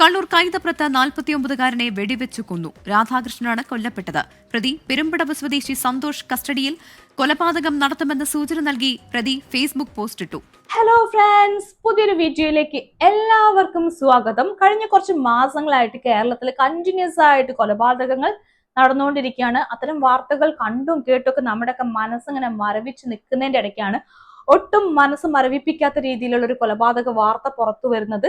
കണ്ണൂർ കൈതപ്രത്ത് നാൽപ്പത്തിയൊമ്പതുകാരനെ വെടിവെച്ചു കൊന്നു. രാധാകൃഷ്ണനാണ് കൊല്ലപ്പെട്ടത്. പ്രതി പെരുമ്പടവ് സ്വദേശി സന്തോഷ് കസ്റ്റഡിയിൽ കൊലപാതകം നടത്തുമെന്ന് സൂചന നൽകി പ്രതി ഫേസ്ബുക്ക് പോസ്റ്റ് ഇട്ടു. ഹലോ ഫ്രണ്ട്സ് പുതിയൊരു വീഡിയോയിലേക്ക് എല്ലാവർക്കും സ്വാഗതം. കഴിഞ്ഞ കുറച്ച് മാസങ്ങളായിട്ട് കേരളത്തിൽ കണ്ടിന്യൂസ് ആയിട്ട് കൊലപാതകങ്ങൾ നടന്നുകൊണ്ടിരിക്കുകയാണ്. അത്തരം വാർത്തകൾ കണ്ടും കേട്ടൊക്കെ നമ്മുടെയൊക്കെ മനസ്സിങ്ങനെ മരവിച്ച് നിൽക്കുന്നതിന്റെ ഇടയ്ക്കാണ് ഒട്ടും മനസ്സ് മരവിപ്പിക്കാത്ത രീതിയിലുള്ള ഒരു കൊലപാതക വാർത്ത പുറത്തു വരുന്നത്.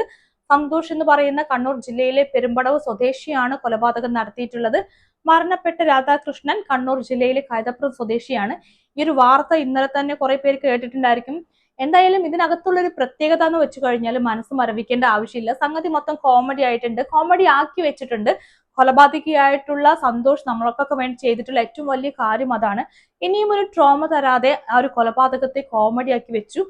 സന്തോഷ് എന്ന് പറയുന്ന കണ്ണൂർ ജില്ലയിലെ പെരുമ്പടവ് സ്വദേശിയാണ് കൊലപാതകം നടത്തിയിട്ടുള്ളത്. മരണപ്പെട്ട രാധാകൃഷ്ണൻ കണ്ണൂർ ജില്ലയിലെ കൈതപ്രം സ്വദേശിയാണ്. ഈ ഒരു വാർത്ത ഇന്നലെ തന്നെ കുറെ പേര് കേട്ടിട്ടുണ്ടായിരിക്കും. എന്തായാലും ഇതിനകത്തുള്ള ഒരു പ്രത്യേകത എന്ന് വെച്ചു കഴിഞ്ഞാൽ മനസ്സ് മരവിക്കേണ്ട ആവശ്യമില്ല. സംഗതി മൊത്തം കോമഡി ആയിട്ടുണ്ട്. കോമഡി ആക്കി വെച്ചിട്ടുണ്ട്. കൊലപാതകിയായിട്ടുള്ള സന്തോഷ് നമ്മളൊക്കെ വേണ്ടി ചെയ്തിട്ടുള്ള ഏറ്റവും വലിയ കാര്യം അതാണ്. ഇനിയും ഒരു ട്രോമ തരാതെ ആ ഒരു കൊലപാതകത്തെ കോമഡി ആക്കി വെച്ചു.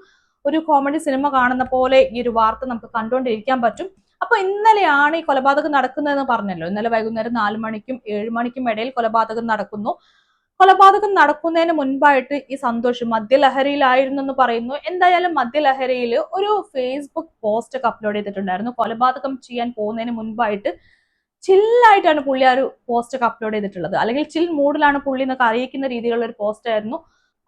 ഒരു കോമഡി സിനിമ കാണുന്ന പോലെ ഈ ഒരു വാർത്ത നമുക്ക് കണ്ടുകൊണ്ടിരിക്കാൻ പറ്റും. അപ്പൊ ഇന്നലെയാണ് ഈ കൊലപാതകം നടക്കുന്നതെന്ന് പറഞ്ഞല്ലോ. ഇന്നലെ വൈകുന്നേരം നാല് മണിക്കും ഏഴ് മണിക്കും ഇടയിൽ കൊലപാതകം നടക്കുന്നു. കൊലപാതകം നടക്കുന്നതിന് മുൻപായിട്ട് ഈ സന്തോഷ് മദ്യലഹരിയിലായിരുന്നു എന്ന് പറയുന്നു. എന്തായാലും മദ്യലഹരിയിൽ ഒരു ഫേസ്ബുക്ക് പോസ്റ്റ് ഒക്കെ അപ്ലോഡ് ചെയ്തിട്ടുണ്ടായിരുന്നു. കൊലപാതകം ചെയ്യാൻ പോകുന്നതിന് മുൻപായിട്ട് ചില്ലായിട്ടാണ് പുള്ളി ആ ഒരു പോസ്റ്റ് ഒക്കെ അപ്ലോഡ് ചെയ്തിട്ടുള്ളത്. അല്ലെങ്കിൽ ചിൽ മൂഡിലാണ് പുള്ളി എന്നൊക്കെ അറിയിക്കുന്ന രീതിയിലുള്ള ഒരു പോസ്റ്റ് ആയിരുന്നു.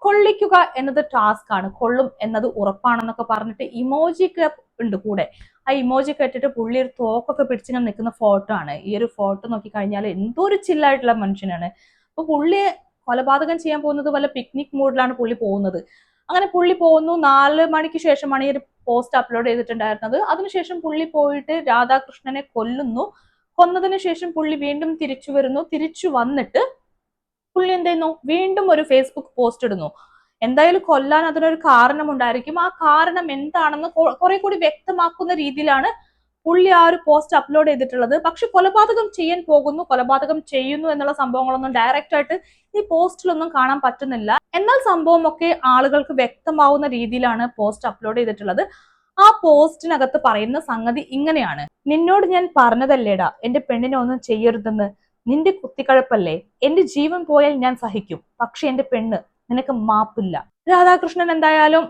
കൊള്ളിക്കുക എന്നത് ടാസ്ക് ആണ്. കൊള്ളും എന്നത് ഉറപ്പാണെന്നൊക്കെ പറഞ്ഞിട്ട് ഇമോജി ഒക്കെ ഉണ്ട് കൂടെ. ആ ഇമോജി കെട്ടിട്ട് പുള്ളി ഒരു തോക്കൊക്കെ പിടിച്ചിങ്ങനെ നിൽക്കുന്ന ഫോട്ടോ ആണ്. ഈ ഒരു ഫോട്ടോ നോക്കി കഴിഞ്ഞാൽ എന്തോ ഒരു ചില്ലായിട്ടുള്ള മനുഷ്യനാണ്. അപ്പൊ പുള്ളി കൊലപാതകം ചെയ്യാൻ പോകുന്നത് വല്ല പിക്നിക് മൂഡിലാണ് പുള്ളി പോകുന്നത്. അങ്ങനെ പുള്ളി പോകുന്നു. നാല് മണിക്ക് ശേഷമാണ് ഈ ഒരു പോസ്റ്റ് അപ്ലോഡ് ചെയ്തിട്ടുണ്ടായിരുന്നത്. അതിനുശേഷം പുള്ളി പോയിട്ട് രാധാകൃഷ്ണനെ കൊല്ലുന്നു. കൊന്നതിന് ശേഷം പുള്ളി വീണ്ടും തിരിച്ചു വരുന്നു. തിരിച്ചു വന്നിട്ട് പുള്ളി എന്ത് ചെയ്യുന്നു വീണ്ടും ഒരു ഫേസ്ബുക്ക് പോസ്റ്റ് ഇടുന്നു. എന്തായാലും കൊല്ലാൻ അതിനൊരു കാരണം ഉണ്ടായിരിക്കും ആ കാരണം എന്താണെന്ന് കുറെ കൂടി വ്യക്തമാക്കുന്ന രീതിയിലാണ് പുള്ളി ആ ഒരു പോസ്റ്റ് അപ്ലോഡ് ചെയ്തിട്ടുള്ളത്. പക്ഷെ കൊലപാതകം ചെയ്യാൻ പോകുന്നു കൊലപാതകം ചെയ്യുന്നു എന്നുള്ള സംഭവങ്ങളൊന്നും ഡയറക്റ്റ് ആയിട്ട് ഈ പോസ്റ്റിലൊന്നും കാണാൻ പറ്റുന്നില്ല. എന്നാൽ സംഭവമൊക്കെ ആളുകൾക്ക് വ്യക്തമാവുന്ന രീതിയിലാണ് പോസ്റ്റ് അപ്ലോഡ് ചെയ്തിട്ടുള്ളത്. ആ പോസ്റ്റിനകത്ത് പറയുന്ന സംഗതി ഇങ്ങനെയാണ്. നിന്നോട് ഞാൻ പറഞ്ഞതല്ലേടാ എന്റെ പെണ്ണിനെ ഒന്നും ചെയ്യരുതെന്ന്. നിന്റെ കുത്തിക്കഴപ്പല്ലേ? എന്റെ ജീവൻ പോയാൽ ഞാൻ സഹിക്കും. പക്ഷെ എന്റെ പെണ്ണ് നിനക്ക് മാപ്പില്ല. രാധാകൃഷ്ണൻ എന്തായാലും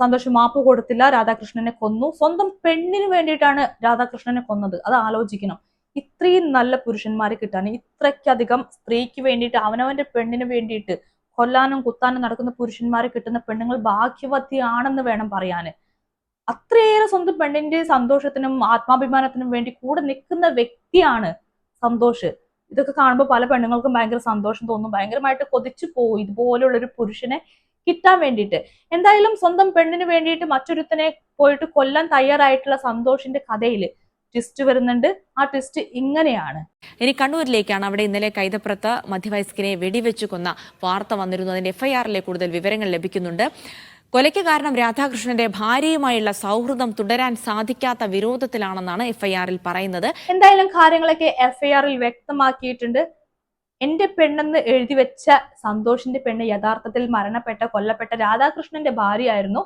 സന്തോഷം മാപ്പ് കൊടുത്തില്ല. രാധാകൃഷ്ണനെ കൊന്നു. സ്വന്തം പെണ്ണിന് വേണ്ടിയിട്ടാണ് രാധാകൃഷ്ണനെ കൊന്നത്. അത് ആലോചിക്കണം. ഇത്രയും നല്ല പുരുഷന്മാരെ കിട്ടാൻ ഇത്രയ്ക്കധികം സ്ത്രീക്ക് വേണ്ടിയിട്ട് അവനവന്റെ പെണ്ണിന് വേണ്ടിയിട്ട് കൊല്ലാനും കുത്താനും നടക്കുന്ന പുരുഷന്മാരെ കിട്ടുന്ന പെണ്ണുങ്ങൾ ഭാഗ്യവതിയാണെന്ന് വേണം പറയാന് അത്രയേറെ സ്വന്തം പെണ്ണിന്റെ സന്തോഷത്തിനും ആത്മാഭിമാനത്തിനും വേണ്ടി കൂടെ നിൽക്കുന്ന വ്യക്തിയാണ് സന്തോഷ്. ഇതൊക്കെ കാണുമ്പോൾ പല പെണ്ണുങ്ങൾക്കും ഭയങ്കര സന്തോഷം തോന്നും. ഭയങ്കരമായിട്ട് കൊതിച്ചു പോകും ഇതുപോലുള്ള ഒരു പുരുഷനെ കിട്ടാൻ വേണ്ടിയിട്ട്. എന്തായാലും സ്വന്തം പെണ്ണിന് വേണ്ടിയിട്ട് മറ്റൊരുത്തനെ പോയിട്ട് കൊല്ലാൻ തയ്യാറായിട്ടുള്ള സന്തോഷിന്റെ കഥയിൽ ട്വിസ്റ്റ് വരുന്നുണ്ട്. ആ ട്വിസ്റ്റ് ഇങ്ങനെയാണ്. ഇനി കണ്ണൂരിലേക്കാണ് അവിടെ ഇന്നലെ കൈതപ്രത്ത് മധ്യവയസ്കനെ വെടിവെച്ചു കൊന്ന വാർത്ത വന്നിരുന്നു. അതിന്റെ എഫ്ഐആറിലെ കൂടുതൽ വിവരങ്ങൾ ലഭിക്കുന്നുണ്ട്. കൊലയ്ക്ക് കാരണം രാധാകൃഷ്ണന്റെ ഭാര്യയുമായുള്ള സൗഹൃദം തുടരാൻ സാധിക്കാത്ത വിരോധത്തിലാണെന്നാണ് എഫ്ഐആറിൽ പറയുന്നത്. എന്തായാലും കാര്യങ്ങളൊക്കെ എഫ്ഐആറിൽ വ്യക്തമാക്കിയിട്ടുണ്ട്. എന്റെ പെണ്ണെന്ന് എഴുതി വെച്ച സന്തോഷിന്റെ പെണ്ണ് യഥാർത്ഥത്തിൽ മരണപ്പെട്ട കൊല്ലപ്പെട്ട രാധാകൃഷ്ണന്റെ ഭാര്യയായിരുന്നു.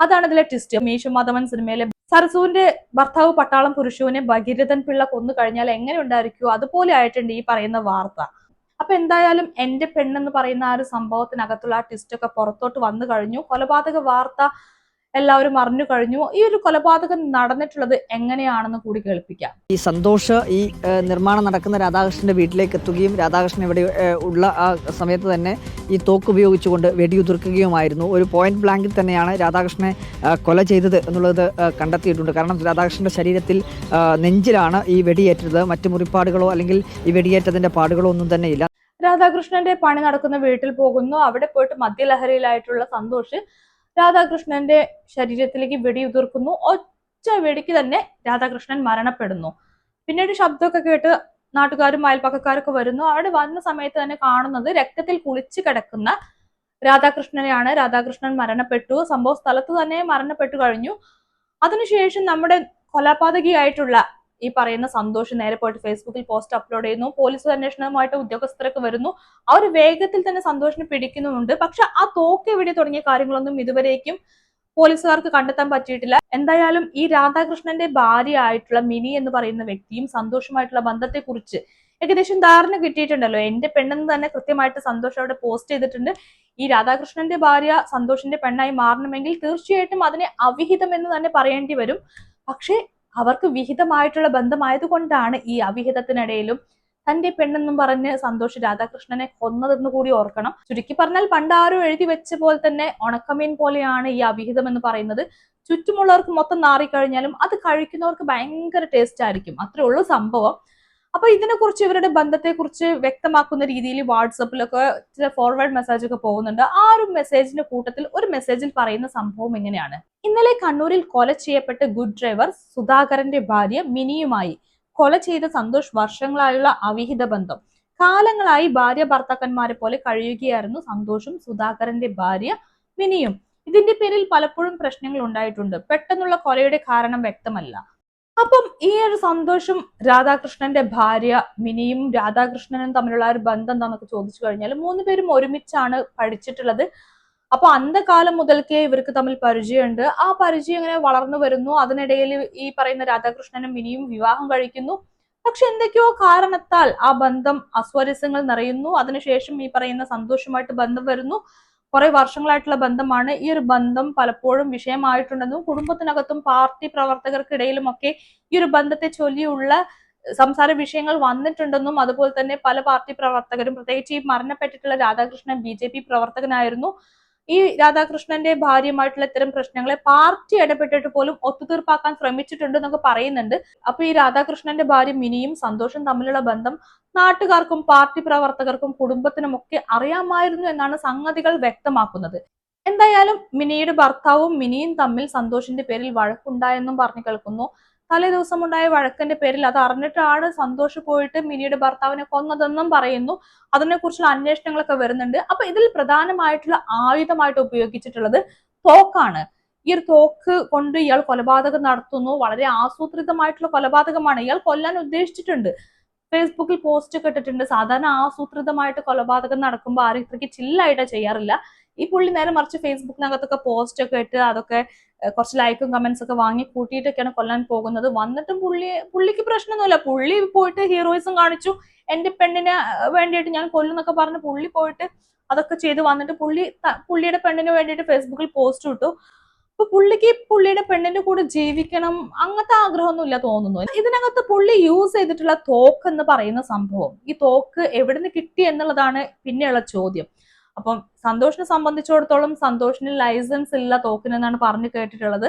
അതാണ് ഇതിലെ ട്വിസ്റ്റ് മീശു മാധവൻ സിനിമയിലെ സരസുവിന്റെ ഭർത്താവ് പട്ടാളം പുരുഷുവിനെ ഭഗീരഥൻ പിള്ള കൊന്നു കഴിഞ്ഞാൽ എങ്ങനെ ഉണ്ടായിരിക്കുമോ അതുപോലെ ആയിട്ടുണ്ട് ഈ പറയുന്ന വാർത്ത. അപ്പൊ എന്തായാലും എന്റെ പെണ്ണെന്ന് പറയുന്ന ആ ഒരു സംഭവത്തിനകത്തുള്ള ആ ട്വിസ്റ്റ് ഒക്കെ പുറത്തോട്ട് വന്നു കഴിഞ്ഞു. കൊലപാതക വാർത്ത എല്ലാവരും അറിഞ്ഞു കഴിഞ്ഞു. ഈ ഒരു കൊലപാതകം നടന്നിട്ടുള്ളത് എങ്ങനെയാണെന്ന് കൂടി കേൾപ്പിക്കാം. ഈ സന്തോഷ് ഈ നിർമ്മാണം നടക്കുന്ന രാധാകൃഷ്ണന്റെ വീട്ടിലേക്ക് എത്തുകയും രാധാകൃഷ്ണൻ ഇവിടെ ഉള്ള ആ സമയത്ത് തന്നെ ഈ തോക്ക് ഉപയോഗിച്ചുകൊണ്ട് വെടിയുതിർക്കുകയുമായിരുന്നു. ഒരു പോയിന്റ് ബ്ലാങ്കിൽ തന്നെയാണ് രാധാകൃഷ്ണനെ കൊല ചെയ്തത് എന്നുള്ളത് കണ്ടെത്തിയിട്ടുണ്ട്. കാരണം രാധാകൃഷ്ണന്റെ ശരീരത്തിൽ നെഞ്ചിലാണ് ഈ വെടിയേറ്റത്. മറ്റു മുറിപ്പാടുകളോ അല്ലെങ്കിൽ ഈ വെടിയേറ്റതിന്റെ പാടുകളോ ഒന്നും തന്നെ ഇല്ല. രാധാകൃഷ്ണന്റെ പണി നടക്കുന്ന വീട്ടിൽ പോകുന്നു. അവിടെ പോയിട്ട് മദ്യലഹരിയിലായിട്ടുള്ള സന്തോഷ് രാധാകൃഷ്ണന്റെ ശരീരത്തിലേക്ക് വെടിയുതിർക്കുന്നു. ഒറ്റ വെടിക്ക് തന്നെ രാധാകൃഷ്ണൻ മരണപ്പെടുന്നു. പിന്നീട് ശബ്ദമൊക്കെ കേട്ട് നാട്ടുകാരും അയൽപ്പക്കക്കാരൊക്കെ വരുന്നു. അവിടെ വന്ന സമയത്ത് തന്നെ കാണുന്നത് രക്തത്തിൽ കുളിച്ചു കിടക്കുന്ന രാധാകൃഷ്ണനെയാണ്. രാധാകൃഷ്ണൻ മരണപ്പെട്ടു. സംഭവ സ്ഥലത്ത് തന്നെ മരണപ്പെട്ടു കഴിഞ്ഞു. അതിനുശേഷം നമ്മുടെ കൊലപാതകിയായിട്ടുള്ള ഈ പറയുന്ന സന്തോഷം നേരെ പോയിട്ട് ഫേസ്ബുക്കിൽ പോസ്റ്റ് അപ്ലോഡ് ചെയ്യുന്നു. പോലീസ് അന്വേഷണവുമായിട്ട് ഉദ്യോഗസ്ഥരൊക്കെ വരുന്നു. അവർ വേഗത്തിൽ തന്നെ സന്തോഷിനെ പിടിക്കുന്നുമുണ്ട്. പക്ഷെ ആ തോക്ക് എവിടെ തുടങ്ങിയ കാര്യങ്ങളൊന്നും ഇതുവരേക്കും പോലീസുകാർക്ക് കണ്ടെത്താൻ പറ്റിയിട്ടില്ല. എന്തായാലും ഈ രാധാകൃഷ്ണന്റെ ഭാര്യ ആയിട്ടുള്ള മിനി എന്ന് പറയുന്ന വ്യക്തിയും സന്തോഷമായിട്ടുള്ള ബന്ധത്തെക്കുറിച്ച് ഏകദേശം ധാരണ കിട്ടിയിട്ടുണ്ടല്ലോ. എന്റെ പെണ്ണെന്ന് തന്നെ കൃത്യമായിട്ട് സന്തോഷം അവിടെ പോസ്റ്റ് ചെയ്തിട്ടുണ്ട്. ഈ രാധാകൃഷ്ണന്റെ ഭാര്യ സന്തോഷിന്റെ പെണ്ണായി മാറണമെങ്കിൽ തീർച്ചയായിട്ടും അതിനെ അവിഹിതം എന്ന് തന്നെ പറയേണ്ടി വരും. പക്ഷേ അവർക്ക് വിഹിതമായിട്ടുള്ള ബന്ധമായതുകൊണ്ടാണ് ഈ അവിഹിതത്തിനിടയിലും തന്റെ പെണ്ണെന്നും പറഞ്ഞ് സന്തോഷ് രാധാകൃഷ്ണനെ കൊന്നതെന്ന് കൂടി ഓർക്കണം. ചുരുക്കി പറഞ്ഞാൽ പണ്ട് ആരും എഴുതി വെച്ച പോലെ തന്നെ ഉണക്കമീൻ പോലെയാണ് ഈ അവിഹിതം എന്ന് പറയുന്നത്. ചുറ്റുമുള്ളവർക്ക് മൊത്തം നാറിക്കഴിഞ്ഞാലും അത് കഴിക്കുന്നവർക്ക് ഭയങ്കര ടേസ്റ്റ് ആയിരിക്കും. അത്രേ ഉള്ളൂ സംഭവം. അപ്പൊ ഇതിനെ കുറിച്ച് ഇവരുടെ ബന്ധത്തെ കുറിച്ച് വ്യക്തമാക്കുന്ന രീതിയിൽ വാട്സപ്പിലൊക്കെ ഫോർവേഡ് മെസ്സേജ് ഒക്കെ പോകുന്നുണ്ട്. ആ ഒരു മെസ്സേജിന്റെ കൂട്ടത്തിൽ ഒരു മെസ്സേജിൽ പറയുന്ന സംഭവം ഇങ്ങനെയാണ് ഇന്നലെ കണ്ണൂരിൽ കൊല ചെയ്യപ്പെട്ട ഗുഡ് ഡ്രൈവർ സുധാകരന്റെ ഭാര്യ മിനിയുമായി കൊല ചെയ്ത സന്തോഷ് വർഷങ്ങളായുള്ള അവിഹിത ബന്ധം. കാലങ്ങളായി ഭാര്യ ഭർത്താക്കന്മാരെ പോലെ കഴിയുകയായിരുന്നു സന്തോഷും സുധാകരന്റെ ഭാര്യ മിനിയും. ഇതിന്റെ പേരിൽ പലപ്പോഴും പ്രശ്നങ്ങൾ ഉണ്ടായിട്ടുണ്ട്. പെട്ടെന്നുള്ള കൊലയുടെ കാരണം വ്യക്തമല്ല. അപ്പം ഈ ഒരു സന്തോഷം രാധാകൃഷ്ണന്റെ ഭാര്യ മിനിയും രാധാകൃഷ്ണനും തമ്മിലുള്ള ഒരു ബന്ധം എന്താന്നൊക്കെ ചോദിച്ചു കഴിഞ്ഞാൽ മൂന്ന് പേരും ഒരുമിച്ചാണ് പഠിച്ചിട്ടുള്ളത്. അപ്പൊ അന്ധകാലം മുതൽക്കേ ഇവർക്ക് തമ്മിൽ പരിചയമുണ്ട്. ആ പരിചയം ഇങ്ങനെ വളർന്നു വരുന്നു? അതിനിടയിൽ ഈ പറയുന്ന രാധാകൃഷ്ണനും മിനിയും വിവാഹം കഴിക്കുന്നു. പക്ഷെ എന്തൊക്കെയോ കാരണത്താൽ ആ ബന്ധം അസ്വരസ്യങ്ങൾ നിറയുന്നു. അതിനുശേഷം ഈ പറയുന്ന സന്തോഷമായിട്ട് ബന്ധം വരുന്നു. കുറെ വർഷങ്ങളായിട്ടുള്ള ബന്ധമാണ്. ഈ ഒരു ബന്ധം പലപ്പോഴും വിഷയമായിട്ടുണ്ടെന്നും കുടുംബത്തിനകത്തും പാർട്ടി പ്രവർത്തകർക്കിടയിലും ഒക്കെ ഈ ഒരു ബന്ധത്തെ ചൊല്ലിയുള്ള സംസാര വിഷയങ്ങൾ വന്നിട്ടുണ്ടെന്നും അതുപോലെ തന്നെ പല പാർട്ടി പ്രവർത്തകരും പ്രത്യേകിച്ച് ഈ മരണപ്പെട്ടിട്ടുള്ള രാധാകൃഷ്ണൻ ബി പ്രവർത്തകനായിരുന്നു. ഈ രാധാകൃഷ്ണന്റെ ഭാര്യയുമായിട്ടുള്ള ഇത്തരം പ്രശ്നങ്ങളെ പാർട്ടി ഇടപെട്ടിട്ട് പോലും ഒത്തുതീർപ്പാക്കാൻ ശ്രമിച്ചിട്ടുണ്ട് എന്നൊക്കെ പറയുന്നുണ്ട്. അപ്പൊ ഈ രാധാകൃഷ്ണന്റെ ഭാര്യ മിനിയും സന്തോഷം തമ്മിലുള്ള ബന്ധം നാട്ടുകാർക്കും പാർട്ടി പ്രവർത്തകർക്കും കുടുംബത്തിനും ഒക്കെ അറിയാമായിരുന്നു എന്നാണ് സംഗതികൾ വ്യക്തമാക്കുന്നത്. എന്തായാലും മിനിയുടെ ഭർത്താവും മിനിയും തമ്മിൽ സന്തോഷിന്റെ പേരിൽ വഴക്കുണ്ടായെന്നും പറഞ്ഞു കേൾക്കുന്നു. തലേ ദിവസം ഉണ്ടായ വഴക്കന്റെ പേരിൽ അത് അറിഞ്ഞിട്ടാണ് സന്തോഷ് പോയിട്ട് മിനിയുടെ ഭർത്താവിനെ കൊന്നതെന്നും പറയുന്നു. അതിനെക്കുറിച്ചുള്ള അന്വേഷണങ്ങളൊക്കെ വരുന്നുണ്ട്. അപ്പൊ ഇതിൽ പ്രധാനമായിട്ടുള്ള ആയുധമായിട്ട് ഉപയോഗിച്ചിട്ടുള്ളത് തോക്കാണ്. ഈ ഒരു തോക്ക് കൊണ്ട് ഇയാൾ കൊലപാതകം നടത്തുന്നു. വളരെ ആസൂത്രിതമായിട്ടുള്ള കൊലപാതകമാണ് ഇയാൾ കൊല്ലാൻ ഉദ്ദേശിച്ചിട്ടുണ്ട്. ഫേസ്ബുക്കിൽ പോസ്റ്റ് ഒക്കെ ഇട്ടിട്ടുണ്ട്. സാധാരണ ആസൂത്രിതമായിട്ട് കൊലപാതകം നടക്കുമ്പോൾ ആരും ഇത്രയ്ക്ക് ചില്ലായിട്ടാ ചെയ്യാറില്ല. ഈ പുള്ളി നേരെ മറിച്ച് ഫേസ്ബുക്കിനകത്തൊക്കെ പോസ്റ്റ് ഒക്കെ ഇട്ട് അതൊക്കെ കുറച്ച് ലൈക്കും കമന്റ്സ് ഒക്കെ വാങ്ങി കൂട്ടിയിട്ടൊക്കെയാണ് കൊല്ലാൻ പോകുന്നത്. വന്നിട്ടും പുള്ളി പുള്ളിക്ക് പ്രശ്നമൊന്നുമില്ല. പുള്ളി പോയിട്ട് ഹീറോയിസം കാണിച്ചു. എന്റെ പെണ്ണിനെ വേണ്ടിയിട്ട് ഞാൻ കൊല്ലുന്നൊക്കെ പറഞ്ഞ് പുള്ളി പോയിട്ട് അതൊക്കെ ചെയ്ത് വന്നിട്ട് പുള്ളി പുള്ളിയുടെ പെണ്ണിന് വേണ്ടിയിട്ട് ഫേസ്ബുക്കിൽ പോസ്റ്റ് ഇട്ടു. അപ്പൊ പുള്ളിക്ക് പുള്ളിയുടെ പെണ്ണിന്റെ കൂടെ ജീവിക്കണം അങ്ങനത്തെ ആഗ്രഹമൊന്നുമില്ല തോന്നുന്നു. ഇതിനകത്ത് പുള്ളി യൂസ് ചെയ്തിട്ടുള്ള തോക്ക് എന്ന് പറയുന്ന സംഭവം. ഈ തോക്ക് എവിടുന്ന് കിട്ടി എന്നുള്ളതാണ് പിന്നെയുള്ള ചോദ്യം. അപ്പം സന്തോഷിനെ സംബന്ധിച്ചിടത്തോളം സന്തോഷിന് ലൈസൻസ് ഇല്ല തോക്കിനെന്നാണ് പറഞ്ഞു കേട്ടിട്ടുള്ളത്.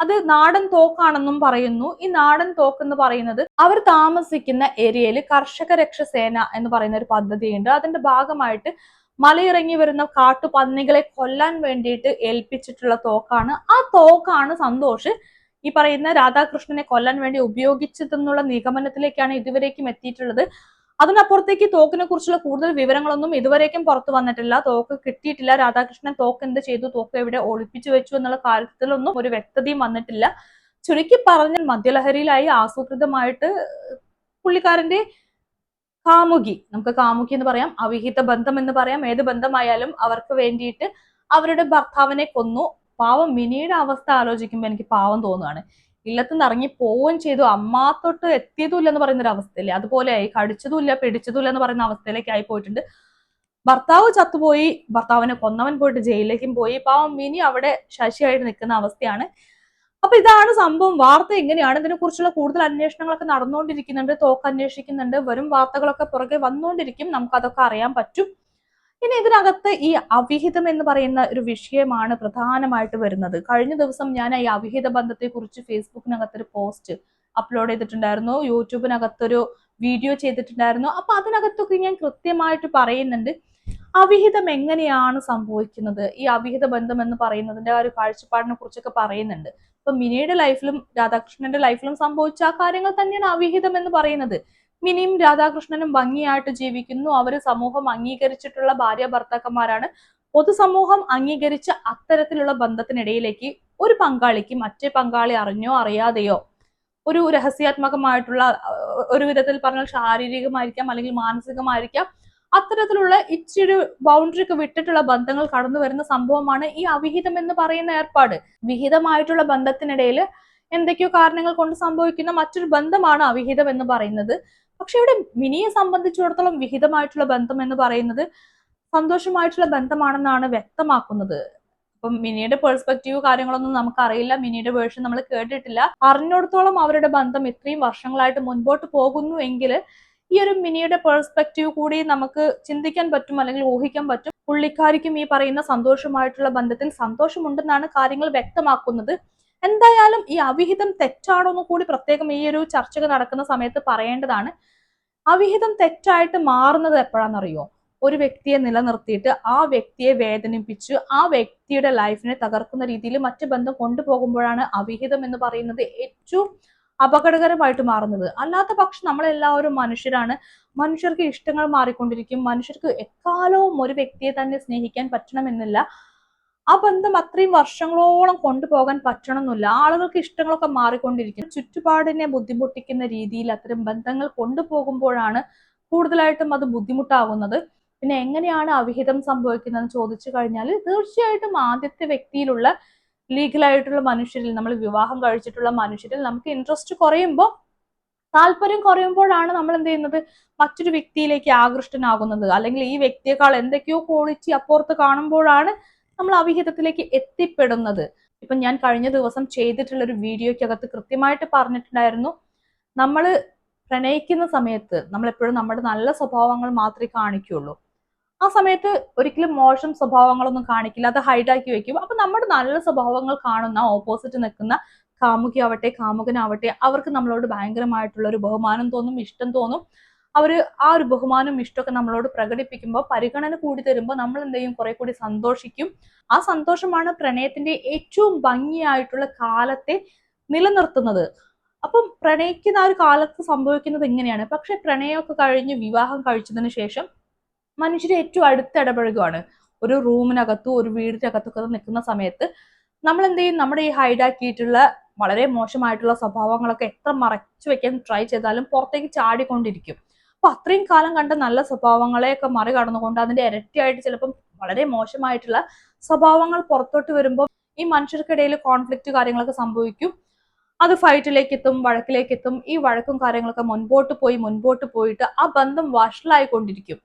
അത് നാടൻ തോക്കാണെന്നും പറയുന്നു. ഈ നാടൻ തോക്ക് എന്ന് പറയുന്നത് അവർ താമസിക്കുന്ന ഏരിയയിൽ കർഷക രക്ഷസേന എന്ന് പറയുന്ന ഒരു പദ്ധതിയുണ്ട്. അതിന്റെ ഭാഗമായിട്ട് മലയിറങ്ങി വരുന്ന കാട്ടുപന്നികളെ കൊല്ലാൻ വേണ്ടിയിട്ട് ഏൽപ്പിച്ചിട്ടുള്ള തോക്കാണ്. ആ തോക്കാണ് സന്തോഷ് ഈ പറയുന്ന രാധാകൃഷ്ണനെ കൊല്ലാൻ വേണ്ടി ഉപയോഗിച്ചതെന്നുള്ള നിഗമനത്തിലേക്കാണ് ഇതുവരേക്കും എത്തിയിട്ടുള്ളത്. അതിനപ്പുറത്തേക്ക് തോക്കിനെ കുറിച്ചുള്ള കൂടുതൽ വിവരങ്ങളൊന്നും ഇതുവരേക്കും പുറത്തു വന്നിട്ടില്ല. തോക്ക് കിട്ടിയിട്ടില്ല. രാധാകൃഷ്ണൻ തോക്ക് എന്ത് ചെയ്തു? തോക്ക് എവിടെ ഒളിപ്പിച്ചു വെച്ചു എന്നുള്ള കാര്യത്തിലൊന്നും ഒരു വ്യക്തതയും വന്നിട്ടില്ല. ചുരുക്കി പറഞ്ഞാൽ മദ്യലഹരിയിലായി ആസൂത്രിതമായിട്ട് പുള്ളിക്കാരന്റെ കാമുകി നമുക്ക് കാമുകി എന്ന് പറയാം അവിഹിത ബന്ധം എന്ന് പറയാം ഏത് ബന്ധമായാലും അവർക്ക് വേണ്ടിയിട്ട് അവരുടെ ഭർത്താവിനെ കൊന്നു. പാവം മിനിയുടെ അവസ്ഥ ആലോചിക്കുമ്പോൾ എനിക്ക് പാവം തോന്നുകയാണ് ഇല്ലത്തുനിന്ന് ഇറങ്ങി പോവുകയും ചെയ്തു. അമ്മാത്തൊട്ട് എത്തിയതുമില്ല എന്ന് പറയുന്ന ഒരു അവസ്ഥയില്ലേ അതുപോലെയായി കടിച്ചതുമില്ല പിടിച്ചതുമില്ല എന്ന് പറയുന്ന അവസ്ഥയിലേക്ക് ആയി പോയിട്ടുണ്ട്. ഭർത്താവ് ചത്തുപോയി. ഭർത്താവിനെ കൊന്നവൻ പോയിട്ട് ജയിലിലേക്കും പോയി. പാവം മിനി അവിടെ ശശിയായിട്ട് നിൽക്കുന്ന അവസ്ഥയാണ്. അപ്പൊ ഇതാണ് സംഭവം. വാർത്ത എങ്ങനെയാണ്? ഇതിനെ കുറിച്ചുള്ള കൂടുതൽ അന്വേഷണങ്ങളൊക്കെ നടന്നുകൊണ്ടിരിക്കുന്നുണ്ട് തോക്ക് അന്വേഷിക്കുന്നുണ്ട്. വരും വാർത്തകളൊക്കെ പുറകെ വന്നുകൊണ്ടിരിക്കും. നമുക്കതൊക്കെ അറിയാൻ പറ്റും. ഇനി ഇതിനകത്ത് ഈ അവിഹിതം എന്ന് പറയുന്ന ഒരു വിഷയമാണ് പ്രധാനമായിട്ട് വരുന്നത്. കഴിഞ്ഞ ദിവസം ഞാൻ ഈ അവിഹിത ബന്ധത്തെ കുറിച്ച് ഫേസ്ബുക്കിനകത്തൊരു പോസ്റ്റ് അപ്ലോഡ് ചെയ്തിട്ടുണ്ടായിരുന്നു. യൂട്യൂബിനകത്തൊരു വീഡിയോ ചെയ്തിട്ടുണ്ടായിരുന്നു. അപ്പൊ അതിനകത്തൊക്കെ ഞാൻ കൃത്യമായിട്ട് പറയുന്നുണ്ട് അവിഹിതം എങ്ങനെയാണ് സംഭവിക്കുന്നത്? ഈ അവിഹിത ബന്ധം എന്ന് പറയുന്നതിന്റെ ആ ഒരു കാഴ്ചപ്പാടിനെ കുറിച്ചൊക്കെ പറയുന്നുണ്ട്. ഇപ്പൊ മിനിയുടെ ലൈഫിലും രാധാകൃഷ്ണന്റെ ലൈഫിലും സംഭവിച്ച ആ കാര്യങ്ങൾ തന്നെയാണ് അവിഹിതം എന്ന് പറയുന്നത്. മിനിയും രാധാകൃഷ്ണനും ഭംഗിയായിട്ട് ജീവിക്കുന്നു. അവർ സമൂഹം അംഗീകരിച്ചിട്ടുള്ള ഭാര്യ ഭർത്താക്കന്മാരാണ് പൊതുസമൂഹം അംഗീകരിച്ച അത്തരത്തിലുള്ള ബന്ധത്തിനിടയിലേക്ക് ഒരു പങ്കാളിക്ക് മറ്റേ പങ്കാളി അറിഞ്ഞോ അറിയാതെയോ ഒരു രഹസ്യാത്മകമായിട്ടുള്ള ഒരു വിധത്തിൽ പറഞ്ഞാൽ ശാരീരികമായിരിക്കാം അല്ലെങ്കിൽ മാനസികമായിരിക്കാം അത്തരത്തിലുള്ള ഇച്ചിരി ബൗണ്ടറിക്ക് വിട്ടിട്ടുള്ള ബന്ധങ്ങൾ കടന്നു വരുന്ന സംഭവമാണ് ഈ അവിഹിതം എന്ന് പറയുന്ന ഏർപ്പാട്. വിഹിതമായിട്ടുള്ള ബന്ധത്തിനിടയിൽ എന്തൊക്കെയോ കാരണങ്ങൾ കൊണ്ട് സംഭവിക്കുന്ന മറ്റൊരു ബന്ധമാണ് അവിഹിതം എന്ന് പറയുന്നത്. പക്ഷെ ഇവിടെ മിനിയെ സംബന്ധിച്ചിടത്തോളം വിഹിതമായിട്ടുള്ള ബന്ധം എന്ന് പറയുന്നത് സന്തോഷമായിട്ടുള്ള ബന്ധമാണെന്നാണ് വ്യക്തമാക്കുന്നത്. അപ്പം മിനിയുടെ പെർസ്പെക്റ്റീവ് കാര്യങ്ങളൊന്നും നമുക്കറിയില്ല. മിനിയുടെ വേർഷൻ നമ്മൾ കേട്ടിട്ടില്ല. അറിഞ്ഞിടത്തോളം അവരുടെ ബന്ധം ഇത്രയും വർഷങ്ങളായിട്ട് മുൻപോട്ട് പോകുന്നു എങ്കിൽ ഈ ഒരു മിനിയുടെ പെർസ്പെക്റ്റീവ് കൂടി നമുക്ക് ചിന്തിക്കാൻ പറ്റും അല്ലെങ്കിൽ ഊഹിക്കാൻ പറ്റും. പുള്ളിക്കാരിക്കും ഈ പറയുന്ന സന്തോഷമായിട്ടുള്ള ബന്ധത്തിൽ സന്തോഷമുണ്ടെന്നാണ് കാര്യങ്ങൾ വ്യക്തമാക്കുന്നത്. എന്തായാലും ഈ അവിഹിതം തെറ്റാണോ എന്ന് കൂടി പ്രത്യേകം ഈ ഒരു ചർച്ചകൾ നടക്കുന്ന സമയത്ത് പറയേണ്ടതാണ്. അവിഹിതം തെറ്റായിട്ട് മാറുന്നത് എപ്പോഴാണെന്നറിയോ? ഒരു വ്യക്തിയെ നിലനിർത്തിയിട്ട് ആ വ്യക്തിയെ വേദനിപ്പിച്ച് ആ വ്യക്തിയുടെ ലൈഫിനെ തകർക്കുന്ന രീതിയിൽ മറ്റു ബന്ധം കൊണ്ടുപോകുമ്പോഴാണ് അവിഹിതം എന്ന് പറയുന്നത് ഏറ്റവും അപകടകരമായിട്ട് മാറുന്നത്. അല്ലാത്ത പക്ഷം നമ്മളെല്ലാവരും മനുഷ്യരാണ്. മനുഷ്യർക്ക് ഇഷ്ടങ്ങൾ മാറിക്കൊണ്ടിരിക്കും. മനുഷ്യർക്ക് എക്കാലവും ഒരു വ്യക്തിയെ തന്നെ സ്നേഹിക്കാൻ പറ്റണമെന്നില്ല. ആ ബന്ധം അത്രയും വർഷങ്ങളോളം കൊണ്ടുപോകാൻ പറ്റണമെന്നില്ല ആളുകൾക്ക് ഇഷ്ടങ്ങളൊക്കെ മാറിക്കൊണ്ടിരിക്കും ചുറ്റുപാടിനെ ബുദ്ധിമുട്ടിക്കുന്ന രീതിയിൽ അത്തരം ബന്ധങ്ങൾ കൊണ്ടുപോകുമ്പോഴാണ് കൂടുതലായിട്ടും അത് ബുദ്ധിമുട്ടാകുന്നത് പിന്നെ എങ്ങനെയാണ് അവിഹിതം സംഭവിക്കുന്നതെന്ന് ചോദിച്ചു കഴിഞ്ഞാൽ തീർച്ചയായിട്ടും ആദ്യത്തെ വ്യക്തിയിലുള്ള ലീഗലായിട്ടുള്ള മനുഷ്യരിൽ നമ്മൾ വിവാഹം കഴിച്ചിട്ടുള്ള മനുഷ്യരിൽ നമുക്ക് ഇൻട്രസ്റ്റ് കുറയുമ്പോൾ താല്പര്യം കുറയുമ്പോഴാണ് നമ്മൾ എന്ത് ചെയ്യുന്നത്? മറ്റൊരു വ്യക്തിയിലേക്ക് ആകൃഷ്ടനാകുന്നത്. അല്ലെങ്കിൽ ഈ വ്യക്തിയെക്കാൾ എന്തൊക്കെയോ ക്വാളിറ്റി അപ്പുറത്ത് കാണുമ്പോഴാണ് നമ്മൾ അവിഹിതത്തിലേക്ക് എത്തിപ്പെടുന്നത്. ഇപ്പൊ ഞാൻ കഴിഞ്ഞ ദിവസം ചെയ്തിട്ടുള്ള ഒരു വീഡിയോയ്ക്കകത്ത് കൃത്യമായിട്ട് പറഞ്ഞിട്ടുണ്ടായിരുന്നു. നമ്മൾ പ്രണയിക്കുന്ന സമയത്ത് നമ്മൾ എപ്പോഴും നമ്മുടെ നല്ല സ്വഭാവങ്ങൾ മാത്രമേ കാണിക്കുള്ളൂ. ആ സമയത്ത് ഒരിക്കലും മോശം സ്വഭാവങ്ങളൊന്നും കാണിക്കില്ല. അത് ഹൈഡാക്കി വെക്കും. അപ്പൊ നമ്മുടെ നല്ല സ്വഭാവങ്ങൾ കാണുന്ന ഓപ്പോസിറ്റ് നിൽക്കുന്ന കാമുകിയാവട്ടെ കാമുകനാവട്ടെ അവർക്ക് നമ്മളോട് ഭയങ്കരമായിട്ടുള്ള ഒരു ബഹുമാനം തോന്നും ഇഷ്ടം തോന്നും. അവർ ആ ഒരു ബഹുമാനവും ഇഷ്ടമൊക്കെ നമ്മളോട് പ്രകടിപ്പിക്കുമ്പോൾ പരിഗണന കൂടി തരുമ്പോൾ നമ്മൾ എന്ത് ചെയ്യും കുറെ കൂടി സന്തോഷിക്കും. ആ സന്തോഷമാണ് പ്രണയത്തിന്റെ ഏറ്റവും ഭംഗിയായിട്ടുള്ള കാലത്തെ നിലനിർത്തുന്നത്. അപ്പം പ്രണയിക്കുന്ന ആ ഒരു കാലത്ത് സംഭവിക്കുന്നത് ഇങ്ങനെയാണ്. പക്ഷെ പ്രണയമൊക്കെ കഴിഞ്ഞ് വിവാഹം കഴിച്ചതിന് ശേഷം മനുഷ്യർ ഏറ്റവും അടുത്ത് ഇടപഴകുകയാണ് ഒരു റൂമിനകത്തും ഒരു വീടിനകത്തൊക്കെ നിൽക്കുന്ന സമയത്ത് നമ്മൾ എന്ത് ചെയ്യും നമ്മുടെ ഈ ഹൈഡാക്കിയിട്ടുള്ള വളരെ മോശമായിട്ടുള്ള സ്വഭാവങ്ങളൊക്കെ എത്ര മറച്ചു വെക്കാൻ ട്രൈ ചെയ്താലും പുറത്തേക്ക് ചാടിക്കൊണ്ടിരിക്കും. അപ്പൊ അത്രയും കാലം കണ്ട നല്ല സ്വഭാവങ്ങളെയൊക്കെ മറികടന്നുകൊണ്ട് അതിന്റെ ഇരട്ടിയായിട്ട് ചിലപ്പം വളരെ മോശമായിട്ടുള്ള സ്വഭാവങ്ങൾ പുറത്തോട്ട് വരുമ്പോൾ ഈ മനുഷ്യർക്കിടയിൽ കോൺഫ്ലിക്റ്റ് കാര്യങ്ങളൊക്കെ സംഭവിക്കും. അത് ഫൈറ്റിലേക്ക് എത്തും വഴക്കിലേക്ക് എത്തും ഈ വഴക്കും കാര്യങ്ങളൊക്കെ മുൻപോട്ട് പോയി മുൻപോട്ട് പോയിട്ട് ആ ബന്ധം വഷളായിക്കൊണ്ടിരിക്കും.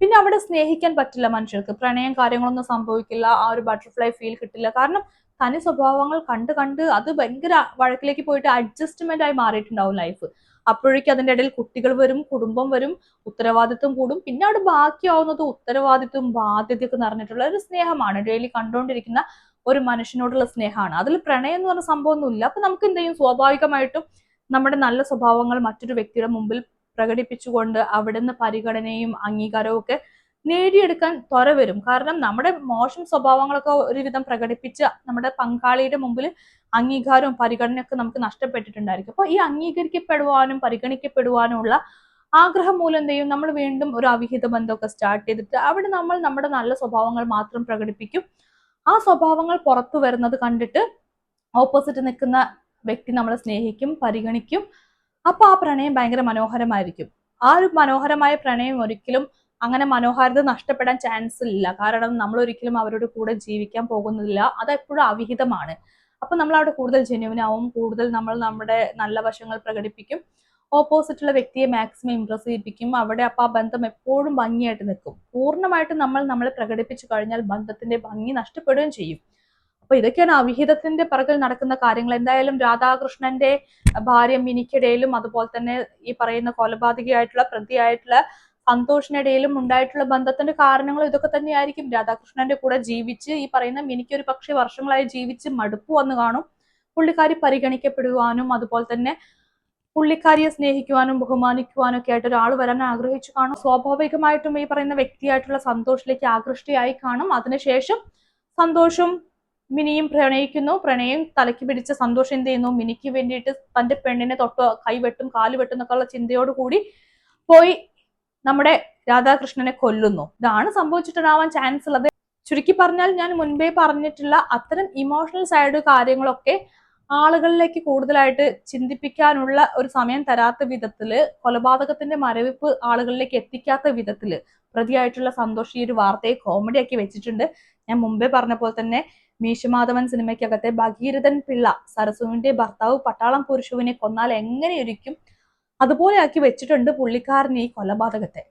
പിന്നെ അവിടെ സ്നേഹിക്കാൻ പറ്റില്ല മനുഷ്യർക്ക്. പ്രണയം കാര്യങ്ങളൊന്നും സംഭവിക്കില്ല. ആ ഒരു ബട്ടർഫ്ലൈ ഫീൽ കിട്ടില്ല. കാരണം തനി സ്വഭാവങ്ങൾ കണ്ട് കണ്ട് അത് ഭയങ്കര വഴക്കിലേക്ക് പോയിട്ട് അഡ്ജസ്റ്റ്മെന്റ് ആയി മാറിയിട്ടുണ്ടാവും ലൈഫ് അപ്പോഴേക്കും അതിന്റെ ഇടയിൽ കുട്ടികൾ വരും കുടുംബം വരും ഉത്തരവാദിത്വം കൂടും. പിന്നെ അവിടെ ബാക്കിയാവുന്നത് ഉത്തരവാദിത്വം ബാധ്യതയൊക്കെ നിറഞ്ഞിട്ടുള്ള ഒരു സ്നേഹമാണ്. ഡെയിലി കണ്ടുകൊണ്ടിരിക്കുന്ന ഒരു മനുഷ്യനോടുള്ള സ്നേഹമാണ്. അതിൽ പ്രണയം എന്ന് പറഞ്ഞ സംഭവമൊന്നുമില്ല അപ്പൊ നമുക്ക് എന്ത് ചെയ്യും? സ്വാഭാവികമായിട്ടും നമ്മുടെ നല്ല സ്വഭാവങ്ങൾ മറ്റൊരു വ്യക്തിയുടെ മുമ്പിൽ പ്രകടിപ്പിച്ചുകൊണ്ട് അവിടുന്ന് പരിഗണനയും അംഗീകാരവും ഒക്കെ നേടിയെടുക്കാൻ ത്വര വരും. കാരണം നമ്മുടെ മോശം സ്വഭാവങ്ങളൊക്കെ ഒരുവിധം പ്രകടിപ്പിച്ച നമ്മുടെ പങ്കാളിയുടെ മുമ്പിൽ അംഗീകാരവും പരിഗണനയൊക്കെ നമുക്ക് നഷ്ടപ്പെട്ടിട്ടുണ്ടായിരിക്കും. അപ്പോൾ ഈ അംഗീകരിക്കപ്പെടുവാനും പരിഗണിക്കപ്പെടുവാനും ഉള്ള ആഗ്രഹം മൂലം എന്ത് ചെയ്യും? നമ്മൾ വീണ്ടും ഒരു അവിഹിത ബന്ധമൊക്കെ സ്റ്റാർട്ട് ചെയ്തിട്ട് അവിടെ നമ്മൾ നമ്മുടെ നല്ല സ്വഭാവങ്ങൾ മാത്രം പ്രകടിപ്പിക്കും. ആ സ്വഭാവങ്ങൾ പുറത്തു വരുന്നത് കണ്ടിട്ട് ഓപ്പോസിറ്റ് നിൽക്കുന്ന വ്യക്തി നമ്മളെ സ്നേഹിക്കും പരിഗണിക്കും. അപ്പോൾ ആ പ്രണയം ഭയങ്കര മനോഹരമായിരിക്കും. ആ ഒരു മനോഹരമായ പ്രണയം ഒരിക്കലും അങ്ങനെ മനോഹാരിത നഷ്ടപ്പെടാൻ ചാൻസ് ഇല്ല. കാരണം നമ്മൾ ഒരിക്കലും അവരുടെ കൂടെ ജീവിക്കാൻ പോകുന്നില്ല അത് എപ്പോഴും അവിഹിതമാണ്. അപ്പൊ നമ്മൾ അവിടെ കൂടുതൽ ജെന്യൂൻ കൂടുതൽ നമ്മൾ നമ്മുടെ നല്ല വശങ്ങൾ പ്രകടിപ്പിക്കും. ഓപ്പോസിറ്റുള്ള വ്യക്തിയെ മാക്സിമം ഇംപ്രസ് ചെയ്യിപ്പിക്കും. അവിടെ അപ്പൊ ആ ബന്ധം എപ്പോഴും ഭംഗിയായിട്ട് നിൽക്കും. പൂർണമായിട്ടും നമ്മൾ നമ്മളെ പ്രകടിപ്പിച്ചു കഴിഞ്ഞാൽ ബന്ധത്തിന്റെ ഭംഗി നഷ്ടപ്പെടുകയും ചെയ്യും. അപ്പൊ ഇതൊക്കെയാണ് അവിഹിതത്തിന്റെ പിറകിൽ നടക്കുന്ന കാര്യങ്ങൾ. എന്തായാലും രാധാകൃഷ്ണന്റെ ഭാര്യ മിനിക്കിടയിലും അതുപോലെ തന്നെ ഈ പറയുന്ന കൊലപാതകയായിട്ടുള്ള പ്രതിയായിട്ടുള്ള സന്തോഷിനിടയിലും ഉണ്ടായിട്ടുള്ള ബന്ധത്തിന്റെ കാരണങ്ങൾ ഇതൊക്കെ തന്നെയായിരിക്കും രാധാകൃഷ്ണന്റെ കൂടെ ജീവിച്ച് ഈ പറയുന്ന മിനിക്ക് ഒരു പക്ഷേ വർഷങ്ങളായി ജീവിച്ച് മടുപ്പ് വന്നു കാണും. പുള്ളിക്കാരി പരിഗണിക്കപ്പെടുവാനും അതുപോലെ തന്നെ പുള്ളിക്കാരിയെ സ്നേഹിക്കുവാനും ബഹുമാനിക്കുവാനും ഒക്കെ ആയിട്ട് ഒരാൾ വരാൻ ആഗ്രഹിച്ചു കാണും. സ്വാഭാവികമായിട്ടും ഈ പറയുന്ന വ്യക്തിയായിട്ടുള്ള സന്തോഷിലേക്ക് ആകൃഷ്ടയായി കാണും. അതിനുശേഷം സന്തോഷം മിനിയും പ്രണയിക്കുന്നു. പ്രണയം തലയ്ക്ക് പിടിച്ച സന്തോഷം എന്ത് ചെയ്യുന്നു? മിനിക്ക് വേണ്ടിയിട്ട് തന്റെ പെണ്ണിനെ തൊട്ട് കൈവെട്ടും കാൽ വെട്ടും എന്നൊക്കെയുള്ള ചിന്തയോടുകൂടി പോയി നമ്മുടെ രാധാകൃഷ്ണനെ കൊല്ലുന്നു. ഇതാണ് സംഭവിച്ചിട്ടുണ്ടാവാൻ ചാൻസ് ഉള്ളത്. ചുരുക്കി പറഞ്ഞാൽ ഞാൻ മുൻപേ പറഞ്ഞിട്ടുള്ള അത്തരം ഇമോഷണൽ സൈഡ് കാര്യങ്ങളൊക്കെ ആളുകളിലേക്ക് കൂടുതലായിട്ട് ചിന്തിപ്പിക്കാനുള്ള ഒരു സമയം തരാത്ത വിധത്തിൽ കൊലപാതകത്തിന്റെ മരവിപ്പ് ആളുകളിലേക്ക് എത്തിക്കാത്ത വിധത്തിൽ പ്രതിയായിട്ടുള്ള സന്തോഷ് ഈ ഒരു വാർത്തയെ കോമഡിയാക്കി വെച്ചിട്ടുണ്ട്. ഞാൻ മുമ്പേ പറഞ്ഞ പോലെ തന്നെ മീശമാധവൻ സിനിമയ്ക്കകത്തെ ഭഗീരഥൻ പിള്ള സരസുവിന്റെ ഭർത്താവ് പട്ടാളം പുരുഷുവിനെ കൊന്നാൽ എങ്ങനെയിരിക്കും അതുപോലെ ആക്കി വെച്ചിട്ടുണ്ട് പുള്ളിക്കാരൻ ഈ കൊലപാതകത്തെ.